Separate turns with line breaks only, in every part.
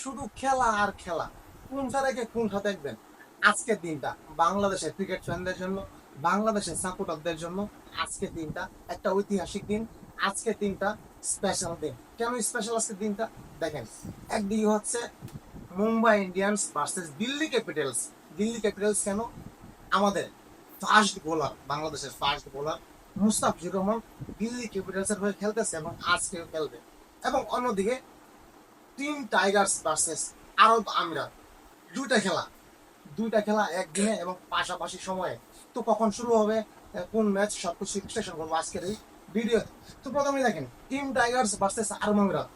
শুধু খেলা আর খেলা। কোনটা রেখে কোনটা দেখবেন? আজকের দিনটা বাংলাদেশের ক্রিকেট ফ্যানদের জন্য, বাংলাদেশের সাপোর্টারদের জন্য আজকের দিনটা একটা ঐতিহাসিক দিন। আজকের দিনটা স্পেশাল দিন। কেন স্পেশাল আজকের দিনটা? দেখেন, একদিকে হচ্ছে Mumbai Indians versus Delhi Capitals Delhi Capitals কেন? আমাদের ফার্স্ট বোলার বাংলাদেশের ফার্স্ট বোলার মুস্তাফিজুর রহমান দিল্লি ক্যাপিটালসের হয়ে খেলতেছে এবং আজকেও খেলবে। এবং অন্যদিকে টিম টাইগার্স ভার্সেস আরব আমিরাত। দুইটা খেলা। দুইটা খেলা একদিনে এবং পাশাপাশি সময়ে। তো কখন শুরু হবে কোন ম্যাচ সব কিছু বিশ্লেষণ করব আজকের এই ভিডিও তো প্রথমে দেখেন টিম টাইগার্স ভার্সেস আরব আমিরাত।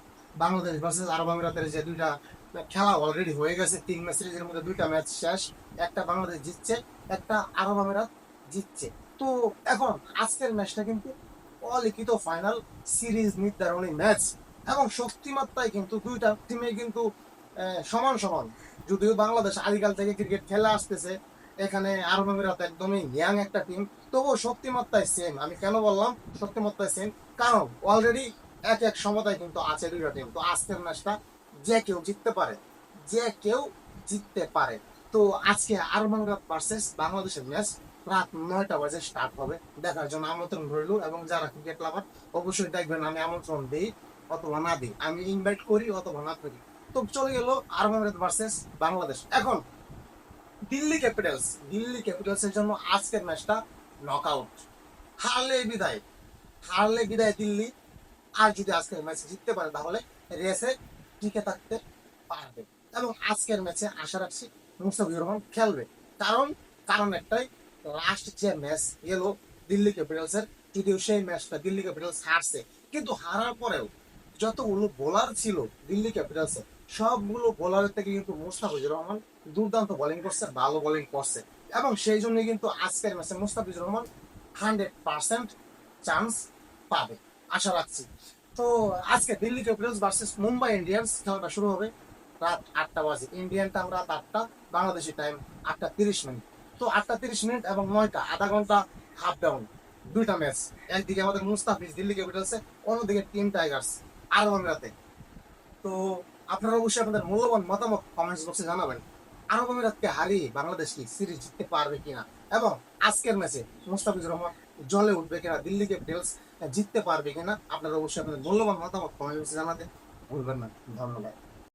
বাংলাদেশ ভার্সেস আরব আমিরাতের যে দুইটা খেলা অলরেডি হয়ে গেছে, তিন ম্যাচ সিরিজের মধ্যে দুইটা ম্যাচ শেষ। একটা বাংলাদেশ জিতছে, একটা আরব আমিরাত জিতছে। তো এখন আজকের ম্যাচটা কিন্তু অলিখিত ফাইনাল সিরিজ নির্ধারণী ম্যাচ। এবং শক্তিমাত্রায় কিন্তু দুইটা টিমে কিন্তু সমান সমান। যদিও বাংলাদেশ আদিকাল থেকে ক্রিকেট খেলে আসতেছে, এখানে আরব আমিরাত একদমই ইয়াং একটা টিম তবুও শক্তিমাত্রায় সেম আমি কেন বললাম? শক্তিমাত্রায় সেম কারণ অলরেডি এক এক সমতায় কিন্তু আছে দুইটা টিম তো আজকের ম্যাচটা যে কেউ জিততে পারে, যে কেউ জিততে পারে। তো আজকে আরব আমিরাত ভার্সেস বাংলাদেশের ম্যাচ রাত নয়টা বাজে স্টার্ট হবে। দেখার জন্য আমন্ত্রণ রইল এবং যারা ক্রিকেট লাভার অবশ্যই দেখবেন, আমি আমন্ত্রণ দিই। অথবা না দিই। আমি ইনভাইট করি অথবা না করি। তো চলে গেল আরব আমিরাত ভার্সেস বাংলাদেশ। এখন, দিল্লি ক্যাপিটালস দিল্লি ক্যাপিটালসের জন্য আজকের ম্যাচটা নকআউট হারলে বিদায়। হারলে বিদায় দিল্লি। আর যদি আজকের ম্যাচে জিততে পারে, তাহলে রেসে টিকে থাকতে পারবে। এবং আজকের ম্যাচে আশা রাখছি মুস্তাফিজুর রহমান খেলবে। কারণ কারণ একটাই লাস্ট যে ম্যাচ এলো দিল্লি ক্যাপিটালসের যদিও সেই ম্যাচটা দিল্লি ক্যাপিটালস হারছে। কিন্তু হারার পরেও যতগুলো বোলার ছিল, দিল্লি ক্যাপিটালসে সবগুলো বোলারের থেকে কিন্তু মুস্তাফিজুর রহমান দুর্দান্ত বোলিং করছে, ভালো বোলিং করছে। এবং সেই জন্য কিন্তু আজকের ম্যাচে Mustafizur Rahman hundred percent chance পাবে। আশা রাখছি। তো আজকে Delhi Capitals versus Mumbai Indians খেলাটা শুরু হবে রাত আটটা বাজে। ইন্ডিয়ান টাইম রাত আটটা, বাংলাদেশি টাইম আটটা তিরিশ মিনিট। তো আটটা তিরিশ মিনিট এবং নয়টা, আধা ঘণ্টা হাফ ডাউন দুইটা ম্যাচ একদিকে আমাদের মুস্তাফিজ দিল্লি ক্যাপিটালসে অন্যদিকে টিম টাইগার্স আরব আমিরাতে তো আপনারা অবশ্যই আপনাদের মূল্যবান মতামত কমেন্টস বক্সে জানাবেন। আরব আমিরাতকে হারিয়ে বাংলাদেশ কি সিরিজ জিততে পারবে কিনা এবং আজকের ম্যাচে মুস্তাফিজুর রহমান জলে উঠবে কিনা, দিল্লি ক্যাপিটালস জিততে পারবে কিনা, আপনারা অবশ্যই আপনাদের মূল্যবান মতামত কমেন্ট বক্সে জানাতে ভুলবেন না। ধন্যবাদ।